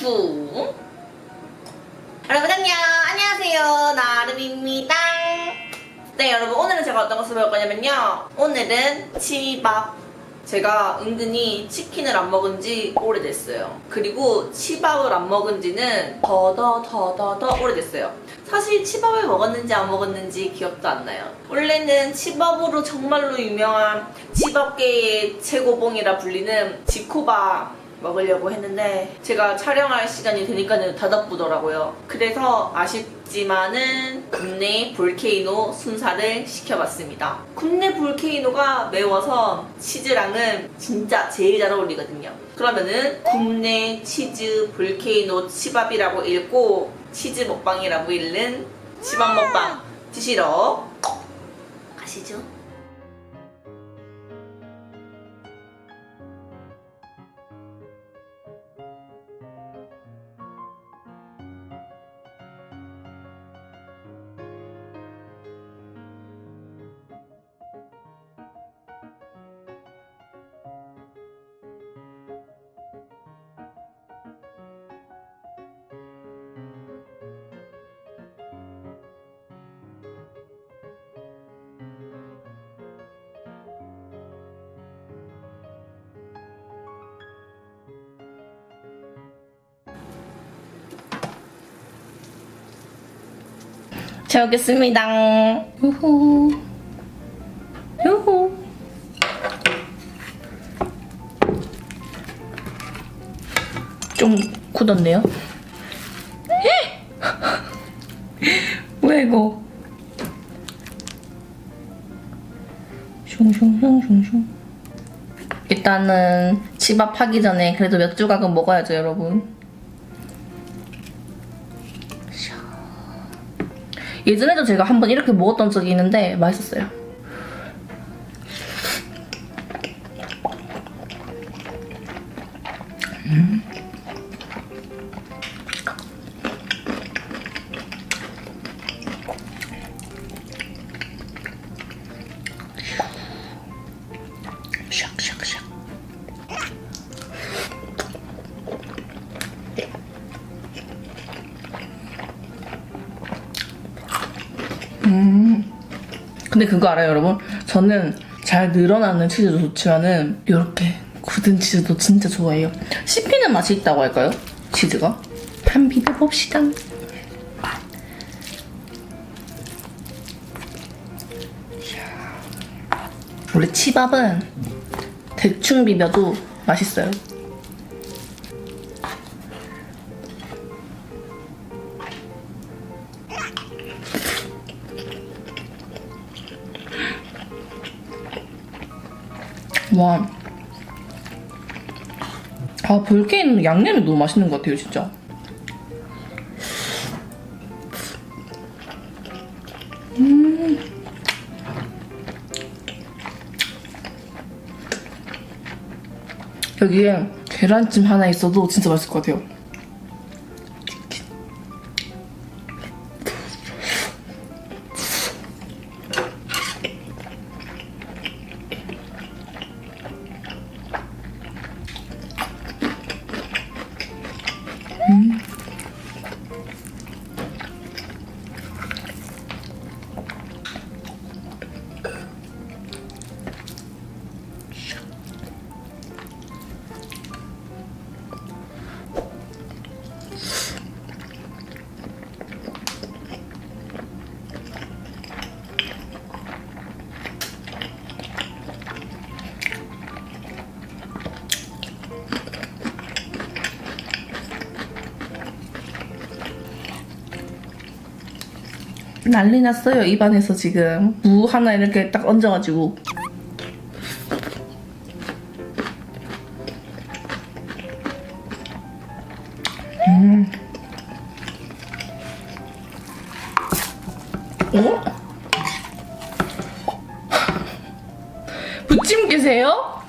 후. 여러분 안녕. 안녕하세요. 나름입니다. 네 여러분. 오늘은 제가 어떤 것을 배울 거냐면요. 오늘은 치밥. 제가 은근히 치킨을 안 먹은 지 오래됐어요. 그리고 치밥을 안 먹은 지는 더더 더더 더 오래됐어요. 사실 치밥을 먹었는지 안 먹었는지 기억도 안 나요. 원래는 치밥으로 정말로 유명한 치밥계의 최고봉이라 불리는 지코밥 먹으려고 했는데 제가 촬영할 시간이 되니까는 닫아보더라고요. 그래서 아쉽지만은 국내 볼케이노 순사를 시켜봤습니다. 국내 볼케이노가 매워서 치즈랑은 진짜 제일 잘 어울리거든요. 그러면은 국내 치즈 볼케이노 치밥이라고 읽고 치즈 먹방이라고 읽는 치밥 먹방 드시러 가시죠. 잘 먹겠습니다. 유후. 유후. 좀 굳었네요. 왜 이거? 슝슝슝슝슝. 일단은 집 앞 하기 전에 그래도 몇 조각은 먹어야죠, 여러분. 예전에도 제가 한번 이렇게 먹었던 적이 있는데 맛있었어요. 근데 그거 알아요, 여러분? 저는 잘 늘어나는 치즈도 좋지만은 이렇게 굳은 치즈도 진짜 좋아해요. 씹히는 맛이 있다고 할까요? 치즈가? 한 비벼봅시다. 원래 치밥은 대충 비벼도 맛있어요. 와. 아, 볼케이노 양념이 너무 맛있는 것 같아요, 진짜. 음. 여기에 계란찜 하나 있어도 진짜 맛있을 것 같아요. 난리 났어요 입안에서 지금 무 하나 이렇게 딱 얹어가지고 음. 어? 부침 계세요?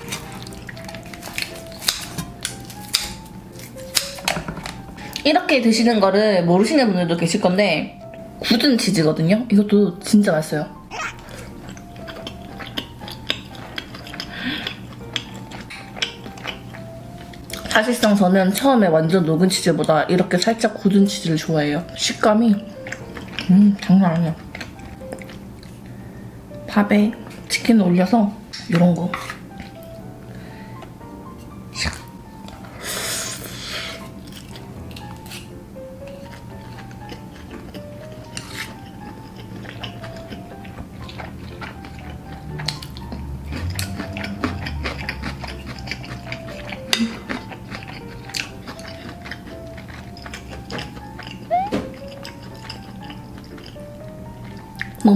이렇게 드시는 거를 모르시는 분들도 계실 건데 굳은 치즈거든요. 이것도 진짜 맛있어요. 사실상 저는 처음에 완전 녹은 치즈보다 이렇게 살짝 굳은 치즈를 좋아해요. 식감이 음 장난 아니야. 밥에 치킨 올려서 이런 거.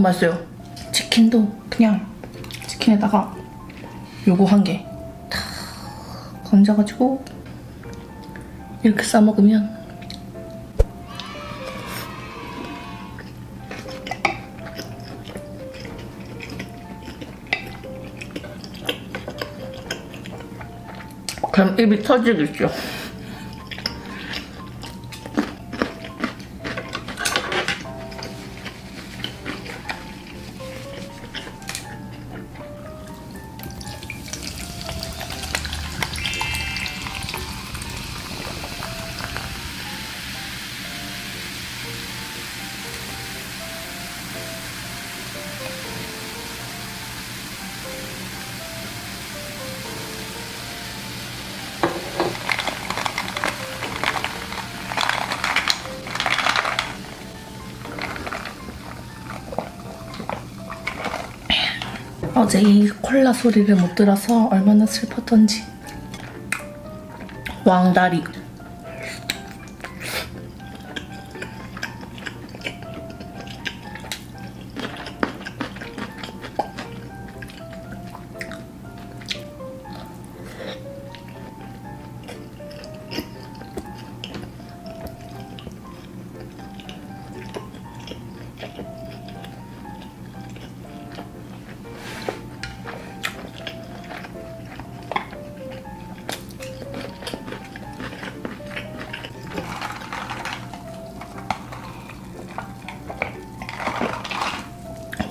맛있어요. 치킨도 그냥 치킨에다가 요거 한 개 다 건져가지고 이렇게 싸 먹으면 그럼 입이 터지겠죠. 어제 이 콜라 소리를 못 들어서 얼마나 슬펐던지. 왕다리.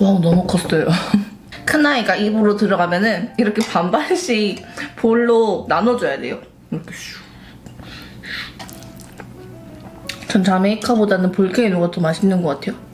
와우 너무 컸어요. 큰 아이가 입으로 들어가면은 이렇게 반반씩 볼로 나눠줘야 돼요. 이렇게 슈. 전 자메이카보다는 볼케이노가 더 맛있는 것 같아요.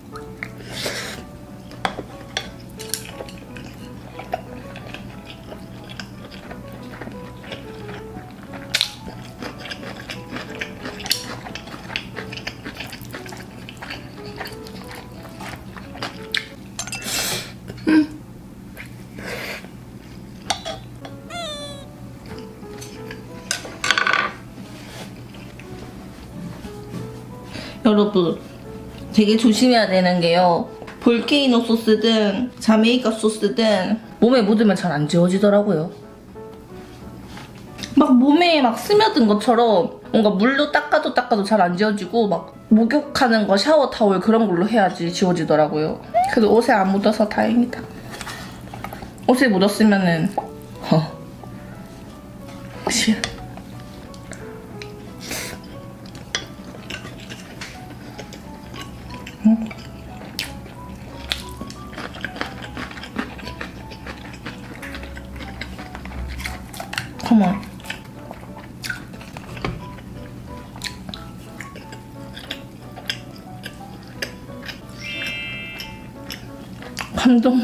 여러분 되게 조심해야 되는 게요. 볼케이노 소스든 자메이카 소스든 몸에 묻으면 잘 안 지워지더라고요. 막 몸에 막 스며든 것처럼 뭔가 물로 닦아도 닦아도 잘 안 지워지고 막 목욕하는 거 샤워 타월 그런 걸로 해야지 지워지더라고요. 그래도 옷에 안 묻어서 다행이다. 옷에 묻었으면은 어. 싫어. On. 감동.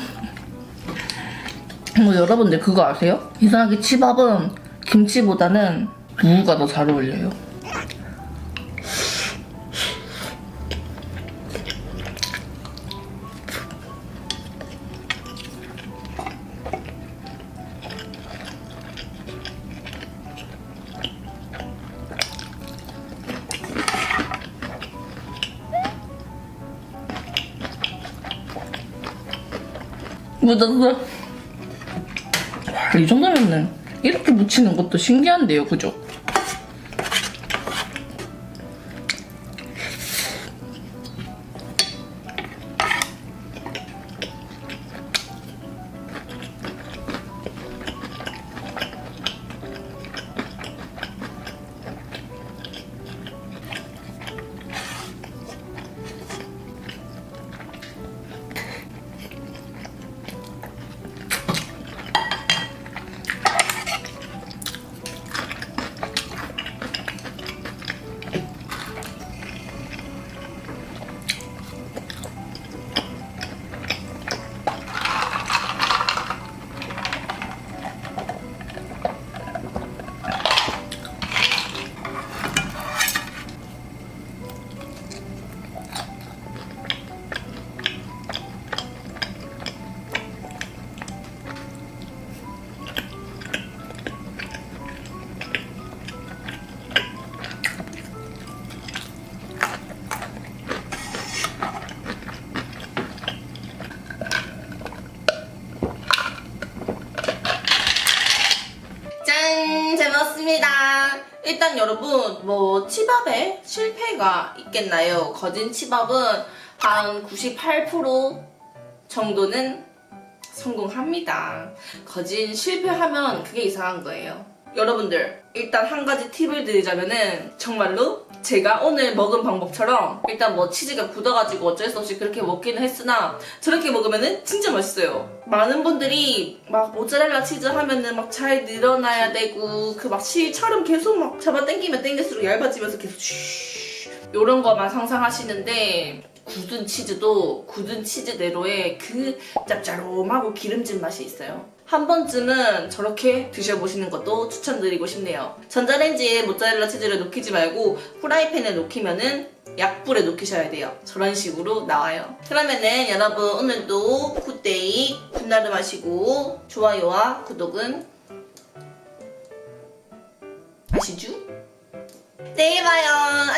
뭐 여러분들 그거 아세요? 이상하게 치밥은 김치보다는 무가 더 잘 어울려요. 묻었어. 와, 이 정도면은 이렇게 묻히는 것도 신기한데요, 그죠? 일단 여러분 뭐 치밥에 실패가 있겠나요? 거진 치밥은 한 98% 정도는 성공합니다. 거진 실패하면 그게 이상한 거예요. 여러분들 일단 한 가지 팁을 드리자면은 정말로 제가 오늘 먹은 방법처럼 일단 뭐 치즈가 굳어가지고 어쩔 수 없이 그렇게 먹기는 했으나 저렇게 먹으면은 진짜 맛있어요. 많은 분들이 막 모짜렐라 치즈 하면은 막 잘 늘어나야 되고 그 막 실처럼 계속 막 잡아 당기면 당길수록 얇아지면서 계속 슈 요런 거만 상상하시는데 굳은 치즈도 굳은 치즈대로의 그 짭짤하고 기름진 맛이 있어요. 한 번쯤은 저렇게 드셔보시는 것도 추천드리고 싶네요. 전자레인지에 모짜렐라 치즈를 녹이지 말고 프라이팬에 녹이면은 약불에 녹이셔야 돼요. 저런 식으로 나와요. 그러면은 여러분 오늘도 굿데이 굿나름 하시고 좋아요와 구독은 아시죠? 내일 봐요.